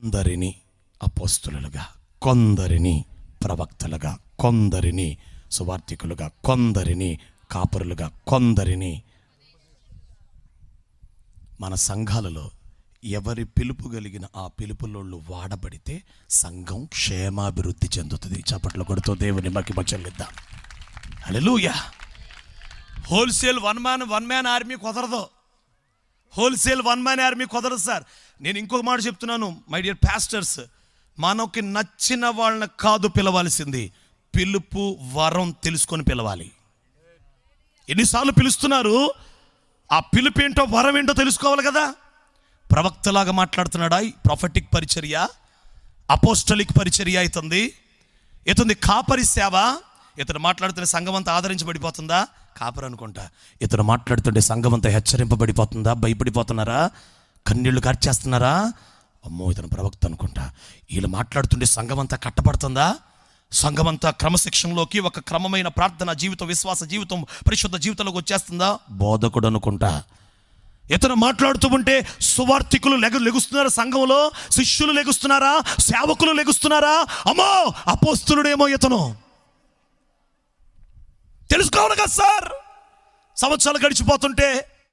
కొందరిని అపోస్తులుగా కొందరిని ప్రవక్తలుగా కొందరిని సువార్థికులుగా కొందరిని కాపరులుగా కొందరిని మన సంఘాలలో ఎవరి పిలుపు కలిగిన ఆ పిలుపులోళ్ళు వాడబడితే సంఘం క్షేమాభివృద్ధి చెందుతుంది. చప్పట్లు కొడుతూ దేవుని మహిమ చెల్లిద్దాం. Hallelujah! Wholesale one man one man army కుదరదు. హోల్సేల్ వన్ మ్యాన్ ఆర్మీ కుదరదు సార్. నేను ఇంకొక మాట చెప్తున్నాను మై డియర్ పాస్టర్స్. మనకి నచ్చిన వాళ్ళని కాదు పిలవాల్సింది. పిలుపు వరం తెలుసుకొని పిలవాలి. ఎన్నిసార్లు పిలుస్తున్నారు? ఆ పిలుపు ఏంటో వరం ఏంటో తెలుసుకోవాలి కదా. ప్రవక్తలాగా మాట్లాడుతున్నాడా? ప్రొఫెటిక్ పరిచర్య అపోస్టలిక్ పరిచర్య అవుతుంది. ఇతుంది కాపరి సేవ. ఇతను మాట్లాడుతున్న సంఘం అంతా ఆదరించబడిపోతుందా? కాపర్ అనుకుంటా ఇతను మాట్లాడుతుంటే సంఘం అంతా హెచ్చరింపబడిపోతుందా? భయపడిపోతున్నారా? కన్నీళ్ళు కార్చేస్తున్నారా? అమ్మో ఇతను ప్రవక్త అనుకుంటా. వీళ్ళు మాట్లాడుతుంటే సంఘం అంతా కట్టబడుతుందా? సంఘం అంతా క్రమశిక్షణలోకి ఒక క్రమమైన ప్రార్థన జీవితం విశ్వాస జీవితం పరిశుద్ధ జీవితంలోకి వచ్చేస్తుందా? బోధకుడు అనుకుంటా. ఇతను మాట్లాడుతూ ఉంటే సువార్థికులు లెగ లెగుస్తున్నారా సంఘంలో శిష్యులు లెగుస్తున్నారా? సేవకులు లెగుస్తున్నారా? అమ్మో అపోస్తులుడేమో ఇతను. తెలుసుకోవాలి కదా సార్. సంవత్సరాలు గడిచిపోతుంటే